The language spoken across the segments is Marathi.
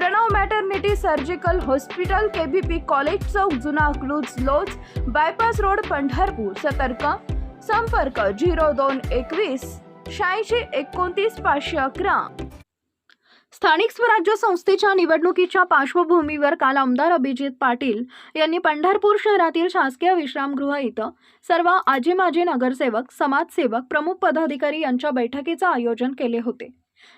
Pranav maternity surgical hospital KBP college चौक जुना अकलूज लोज बायपास रोड पंढरपूर. सतर्क. संपर्क झिरो दोन एकवीस शहाऐंशी एकोणतीस पाचशे अकरा. स्थानिक स्वराज्य संस्थेच्या निवडणुकीच्या पार्श्वभूमीवर काल आमदार अभिजित पाटील यांनी पंढरपूर शहरातील शासकीय विश्रामगृह इथं सर्व आजी माजी नगरसेवक समाजसेवक प्रमुख पदाधिकारी यांच्या बैठकीचं आयोजन केले होते.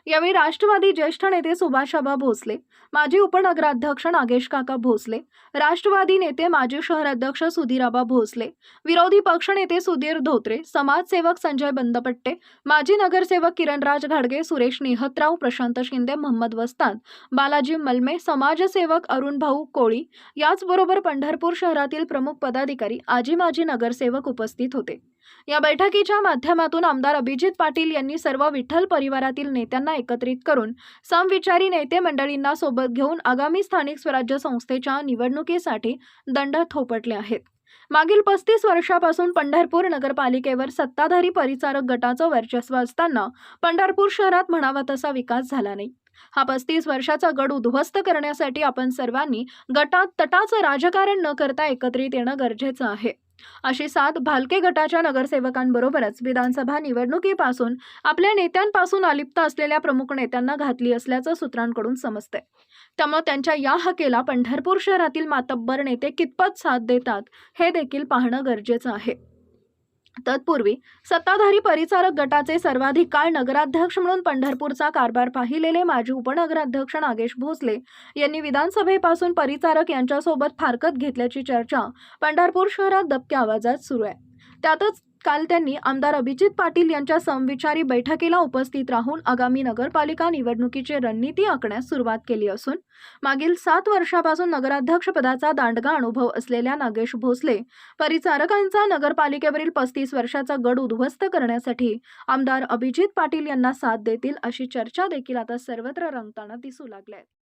यावेळी राष्ट्रवादी ज्येष्ठ नेते सुभाषाबा भोसले माजी उपनगराध्यक्ष नागेश काका भोसले राष्ट्रवादी नेते माजी शहराध्यक्ष सुधीराबा भोसले विरोधी पक्षनेते सुधीर धोत्रे समाजसेवक संजय बंदपट्टे माजी नगरसेवक किरणराज घाडगे सुरेश निहतराव प्रशांत शिंदे मोहम्मद वस्ताद बालाजी मलमे समाजसेवक अरुण भाऊ कोळी याचबरोबर पंढरपूर शहरातील प्रमुख पदाधिकारी आजी माजी नगरसेवक उपस्थित होते. या बैठकीच्या माध्यमातून आमदार अभिजित पाटील यांनी सर्व विठ्ठल परिवारातील नेत्यांना एकत्रित करून समविचारी नेते मंडळींना सोबत घेऊन आगामी स्थानिक स्वराज्य संस्थेच्या निवडणुकीसाठी दंड थोपटले आहेत. मागील पस्तीस वर्षापासून पंढरपूर नगरपालिकेवर सत्ताधारी परिचारक गटाचं वर्चस्व असताना पंढरपूर शहरात म्हणावा तसा विकास झाला नाही. हा पस्तीस वर्षाचा गड उद्ध्वस्त करण्यासाठी आपण सर्वांनी गटात तटाचं राजकारण न करता एकत्रित येणं गरजेचं आहे. अशी साथ भालके गटाच्या नगरसेवकांबरोबरच विधानसभा निवडणुकीपासून आपल्या नेत्यांपासून अलिप्त असलेल्या प्रमुख नेत्यांना घातली असल्याचं सूत्रांकडून समजतंय. त्यामुळे त्यांच्या या हकेला पंढरपूर शहरातील मातब्बर नेते कितपत साथ देतात हे देखील पाहणं गरजेचं आहे. तत्पूर्वी सत्ताधारी परिचारक गटाचे सर्वाधिक काळ नगराध्यक्ष म्हणून पंढरपूरचा कारभार पाहिलेले माजी उपनगराध्यक्ष नागेश भोसले यांनी विधानसभेपासून परिचारक यांच्यासोबत फारकत घेतल्याची चर्चा पंढरपूर शहरात दबक्या आवाजात सुरू आहे. त्यातच काल त्यांनी आमदार अभिजित पाटील यांच्या समविचारी बैठकीला उपस्थित राहून आगामी नगरपालिका निवडणुकीची रणनीती आखण्यास सुरुवात केली असून मागील सात वर्षापासून नगराध्यक्षपदाचा दांडगा अनुभव असलेल्या नागेश भोसले परिचारकांचा नगरपालिकेवरील पस्तीस वर्षाचा गड उद्ध्वस्त करण्यासाठी आमदार अभिजित पाटील यांना साथ देतील अशी चर्चा देखील आता सर्वत्र रंगताना दिसू लागल्या आहेत